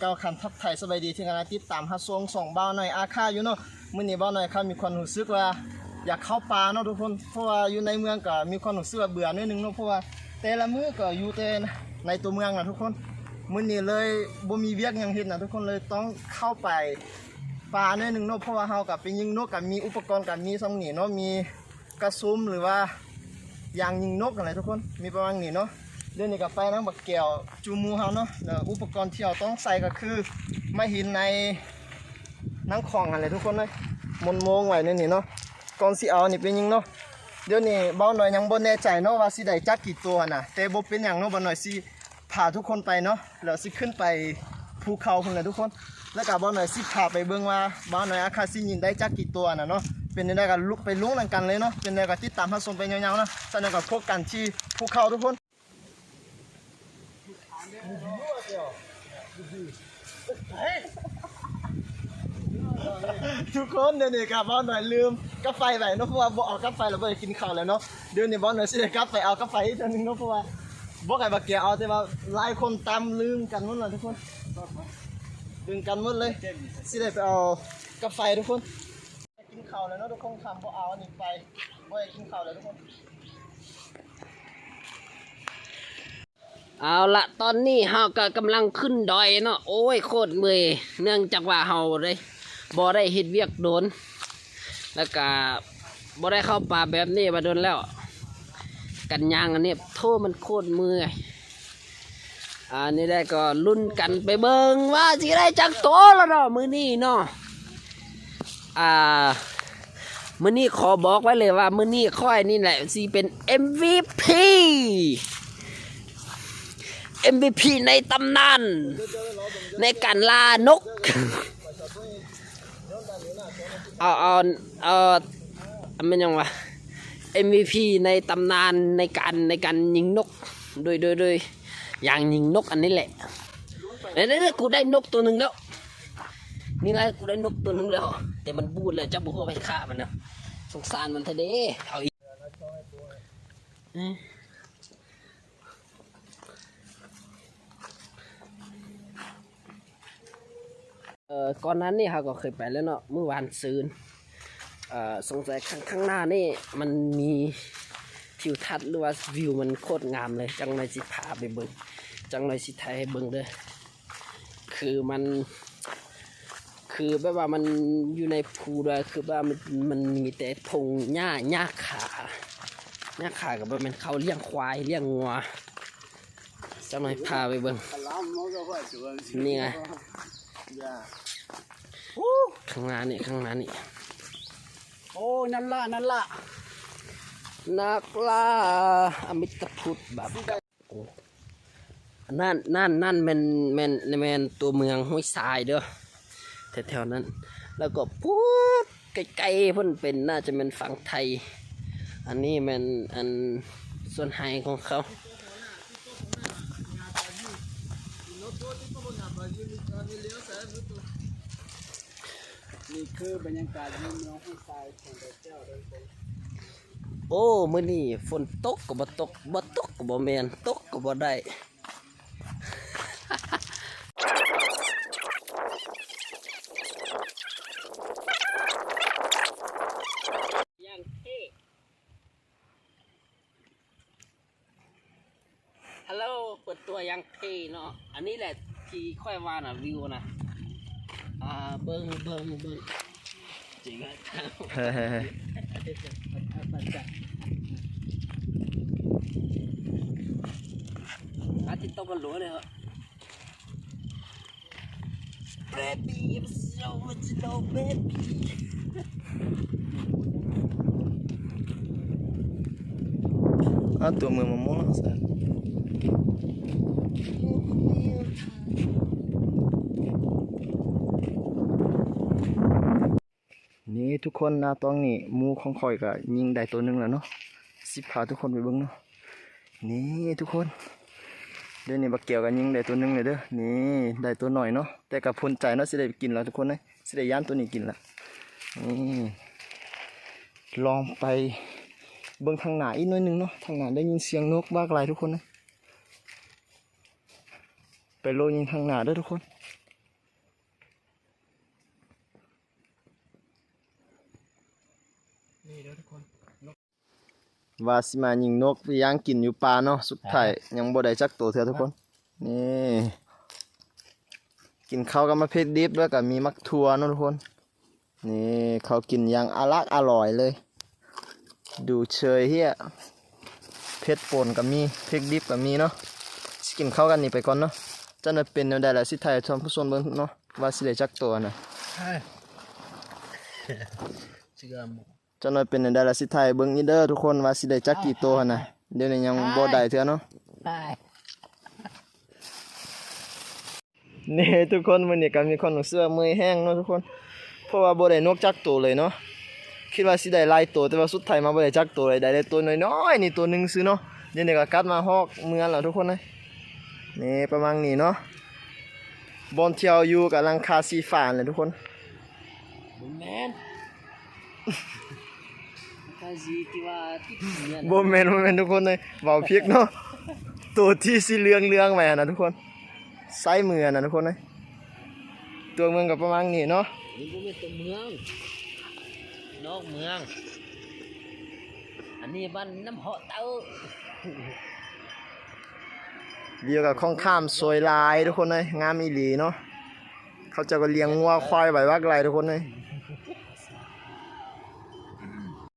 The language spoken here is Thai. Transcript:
เกาคันทับไทยสบายดีที่งานติดตามฮัทรงส่องเบ้าหน่อยอาค่าอยู่เนาะมื้อนี้เบ้าหน่อยครับมีความรู้สึกว่าอยากเข้าป่าเนาะทุกคนเพราะว่าอยู่ในเมืองก็มีความรู้สึกว่าเบื่อนิดนึงเนาะเพราะว่าแต่ละมื้อก็อยู่แต่ในตัวเมืองนะทุกคนมื้อนี้เลยบ่มีเวียกยังเฮ็ดนะทุกคนเลยต้องเข้าไปป่านิดนึงเนาะเพราะว่าเฮากับไปยิงนกกับมีอุปกรณ์กับมีสำนีเนาะมีกระสุมหรือว่ายางยิงนกอะไรทุกคนมีประมาณนี้เนาะ เดี๋ยวนี้กับไปนั่งบักแก้วจูมูเฮาเนาะแล้วอุปกรณ์ที่เราต้องใส่ก็คือไม้หินในนังคลองอะไรทุกคนเลยมนโมงไว้ในนี่เนาะก่อนสิเอานี่เป็นยังเนาะเดี๋ยวนี้เบ้าหน่อยยังบ่แน่ใจเนาะว่าสิได้จักกี่ตัวน่ะแต่บ่เป็นหยังเนาะบ่หน่อยสิพาทุกคนไปเนาะแล้วสิขึ้นไปภูเขาพุ่นละทุกคน แล้วก็บ่หน่อยสิพาไปเบิ่งว่าบ่หน่อยอาคาสิยินได้จักกี่ตัวน่ะเนาะเป็นได้ก็ลุกไปลุ้งกันเลยเนาะเป็นได้ก็ติดตามรับชมไปยาวๆเนาะตอนนั้นก็พบกันที่ภูเขาทุกคน ทุกคนเดี๋ยวนี้กลับบ้านหน่อยลืมกาแฟไปเนาะเพราะว่าบ่เอากาแฟแล้วบ่ได้กินข้าวแล้วเนาะเดี๋ยวนี้บ้านหน่อยสิได้กลับไปเอากาแฟอีกเทีนึงเนาะเพราะว่าบ่ไก่บักเกียเอาแต่ว่าหลายคนตามลืมกันหมดเลยทุกคนลืมกันหมดเลยสิได้ไปเอากาแฟทุกคนกินข้าวแล้วเนาะทุกคนทำบ่เอาอันนี้ไปบ่ได้กินข้าวแล้วทุกคน เอาละตอนนี้เฮาก็กำลังขึ้นดอยเนาะโอ้ยโคตรเมื่อยเนื่องจากว่าเฮาได้บ่ได้เฮ็ดเวียกโดน แล้วก็บ่ได้เข้าป่าแบบนี้มาโดนแล้ว กันยางอันนี้โทษมันโคตรเมื่อยอันนี้ได้ก็ลุ้นกันไปเบิงว่าสิได้จักโตแล้วเนาะมือนี้เนาะอ่ามือนี้ขอบอกไว้เลยว่ามือนี้ค่อยนี่แหละสิเป็น MVP MVP ในตำนาน ในการล่านก เอาเอาเอาอันเป็นยังวะ MVP ในตำนานในการในการยิงนก โดยโดยโดยอย่างยิงนกอันนี้แหละเนี่ยเนี่ยกูได้นกตัวหนึ่งแล้ว นี่ไงกูได้นกตัวหนึ่งแล้ว แต่มันบูดเลยจ้าบุกไปฆ่ามันนะสงสารมันเถอะเด้เอาอีก อ่อก่อนนั้นนี่เขาก็เคยไปแล้วเนาะเมื่อวานซืนเอ่อสงสัยข้างข้างหน้านี่มันมีทิวทัศน์หรือว่าวิวมันโคตรงามเลย จังเลยสิพาไปเบิ่งจังเลยสิถ่ายให้เบิ่งเด้อคือมัน คือแบบว่ามันอยู่ในภูด้วยคือว่ามันมันมีแต่พงหญ้าหญ้าขาหญ้าขากับมันเขาเลี้ยงควายเลี้ยงงัวจังเลยพาไปเบิ่งนี่ไง ข้างหน้านี่ข้างหน้านี่โอ้นั่นละนั่นละนักล่าอมิตพุทธแบบโอ้นั่นนั่นนั่นแมนแมนแมนตัวเมืองห้วยทรายเด้อแถวๆนั้น แล้วก็พูดไกลๆเพิ่นเป็นน่าจะเป็นฝั่งไทย อันนี้แมนอันส่วนไฮของเขา นี่คือบรรยากาศในเมืองห้วยทรายของเจ้าโดยตรงโอ้มื้อนี้ฝนตกก็บ่ตกบ่ตกก็บ่แม่นตกก็บ่ได้ฮัลโหลเปิดตัวยังเท่เนาะ อันนี้แหละที่ค่อยว่าน่ะวิวนะ อ่าเบิ่งเบิ่งเบิ่งจริงอะเฮ้ยอาทิตย์ตกกันหลัวเลยเหรอ Baby I'm so much low baby เอาตัวมือมาม่วงใส่ นี่ทุกคนนะตอนนี้หมูของข่อยก็ยิงได้ตัวหนึงแล้วเนาะสิพาทุกคนไปเบิ่งเนาะนี่ทุกคนเดี๋ยวนี้บักเกี่ยวกันยิงได้ตัวหนึงเลยเด้อนี่ได้ตัวหน่อยเนาะแต่กับพ้นใจเนาะสิได้กินแล้วทุกคนนะสิได้ย่านตัวนี้กินละนี่ลองไปเบิ่งทางหนาอีกน่อยนึงเนาะทางหนาได้ยินเสียงนกบ้ากลายทุกคนนะไปโลยิงทางหนาเด้อทุกคน ว่าสิมายิงนกไปย่างกินอยู่ป่าเนาะสุดท้ายยังบ่ได้จักตัวเทื่อทุกคน นี่กินข้าวกับมะเพ็ดดิบแล้วก็มีมักทัวเนาะทุกคน นี่เขากินอย่างอลักอร่อยเลย ดูเชยเฮียเผ็ดป่นก็มีเพ็กดิบก็มีเนาะสิกินข้าวกันนี่ไปก่อนเนาะจะน่ะเป็นแนวใดล่ะสิไทยทอมผู้ชมเบิ่งเนาะว่าสิได้จักตัวน่ะเชื่อม จะน่ะเป็นแนวใดล่ะสิไทยเบิ่งอีเด้อทุกคนว่าสิได้จักกี่ตัวหั่นน่ะเดี๋ยวนี้ยังบ่ได้เทื่อเนาะใช่นี่ทุกคนมื้อนี้ก็มีคนรู้สึกว่าเมื่อยแห้งเนาะทุกคน เพราะว่าบ่ได้นกจักตัวเลยเนาะคิดว่าสิได้หลายตัวแต่ว่าสุดท้ายมาบ่ได้จักตัวเลยได้แต่ตัวน้อยๆนี่ตัวหนึงซื้อเนาะเดี๋ยวนี้ก็กัดมาฮอกเมืองแล้วทุกคนเลยนี่ประมาณนี้เนาะบอนเที่ยวอยู่กับหลังคาสีฟ้าเลยทุกคนบุแมนคาซีที่ว่าที่เนี่ยบ่แม่นบ่แม่นทุกคนเลยเว้าเพียกเนาะตัวที่สีเหลืองๆไว้หั่นนะทุกคนไซมือนะทุกคนเลยตัวเมืองก็ประมาณนี้เนาะนี่ก็เป็นตัวเมือง นอกเมือง อันนี้บ้านน้ำเหาะเต้าวิวกับข้องข้ามสวยหลายทุกคนเลยงามอีหลีเนาะเขาเจะก็เลี้ยงงัวควายไว้วักไรทุกคนเลยเ